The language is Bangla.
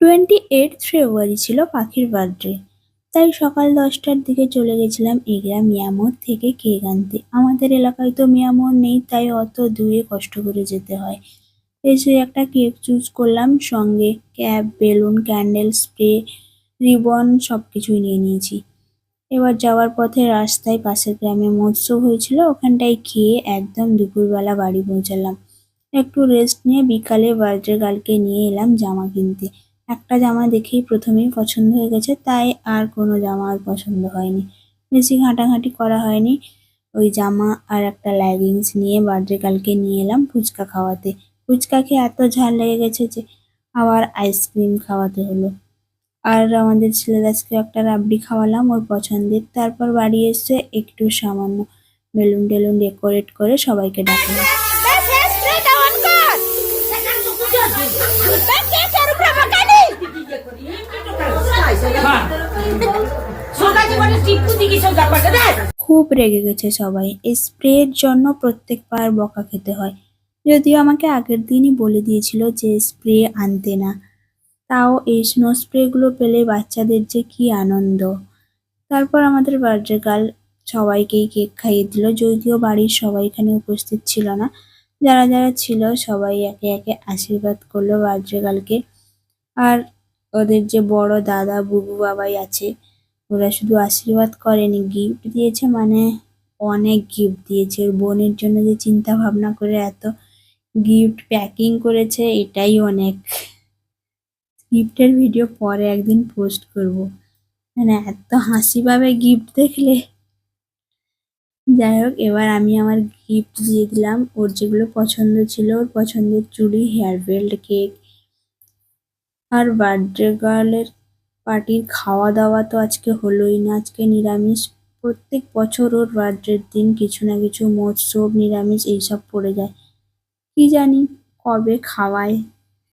টোয়েন্টি এইট ফেব্রুয়ারি ছিল পাখির বার্থডে। তাই সকাল দশটার দিকে চলে গেছিলাম এগরা মিয়ামোর থেকে কেক আনতে আমাদের এলাকায় তো মিয়ামোর নেই, তাই অত দূরে কষ্ট করে যেতে হয়। এসে একটা কেক চুজ করলাম, সঙ্গে cap, balloon, candle, spray, ribbon সব কিছুই নিয়ে নিয়েছি। এবার যাওয়ার পথে রাস্তায় পাশের গ্রামে মৎস্য হয়েছিল, ওখানটায় খেয়ে একদম দুপুরবেলা বাড়ি পৌঁছালাম। একটু রেস্ট নিয়ে বিকালে বার্থডে গার্লকে নিয়ে এলাম জামা কিনতে। একটা জামা দেখেই প্রথমেই পছন্দ হয়ে গেছে, তাই আর কোনো জামা আর পছন্দ হয়নি। বেশি ঘাঁটাঘাঁটি করা হয়নি। ওই জামা আর একটা লেগিংস নিয়ে বার্থডে কালকে নিয়ে এলাম ফুচকা খাওয়াতে। ফুচকা খেয়ে এত ঝাল লেগে গেছে যে আবার আইসক্রিম খাওয়াতে হলো। আর আমাদের ছেলেদাসকে একটা রাবড়ি খাওয়ালাম ওর পছন্দের। তারপর বাড়ি এসে একটু সামান্য বেলুন টেলুন ডেকোরেট করে সবাইকে ডাকলাম। খুব রেগে গেছে সবাই। স্প্রের জন্য প্রত্যেকবার বকা খেতে হয়। যদিও আমাকে আগের দিনই বলে দিয়েছিল যে স্প্রে আনতে না। তাও এই স্নো স্প্রেগুলো পেলে বাচ্চাদের যে কি আনন্দ। তারপর আমাদের বার্থডে গার্ল সবাইকেই কেক খাইয়ে দিল। যদিও বাড়ির সবাই এখানে উপস্থিত ছিল না। যারা যারা ছিল সবাই একে একে আশীর্বাদ করল বার্থডে গার্লকে আর ওদের যে বড় দাদা, বুবু বাবাই আছে ওরা শুধু আশীর্বাদ করেনি গিফট দিয়েছে মানে অনেক গিফট দিয়েছে। ওর বোনের জন্য যে চিন্তা ভাবনা করে এত গিফট প্যাকিং করেছে, এটাই অনেক। গিফটের ভিডিও পরে একদিন পোস্ট করব। মানে এত হাসি পাবে গিফট দেখলে। যাই হোক, এবার আমি আমার গিফট দিয়ে দিলাম। ওর যেগুলো পছন্দ ছিল, ওর পছন্দের চুড়ি হেয়ার বেল্ট কেক আর বার্থডে গার্লের পার্টির খাওয়া দাওয়া তো আজকে হলোই না। আজকে নিরামিষ। প্রত্যেক বছর ওর বার্থডের দিন কিছু না কিছু মৎস্য, নিরামিষ, এইসব পড়ে যায়। কি জানি কবে খাওয়ায়।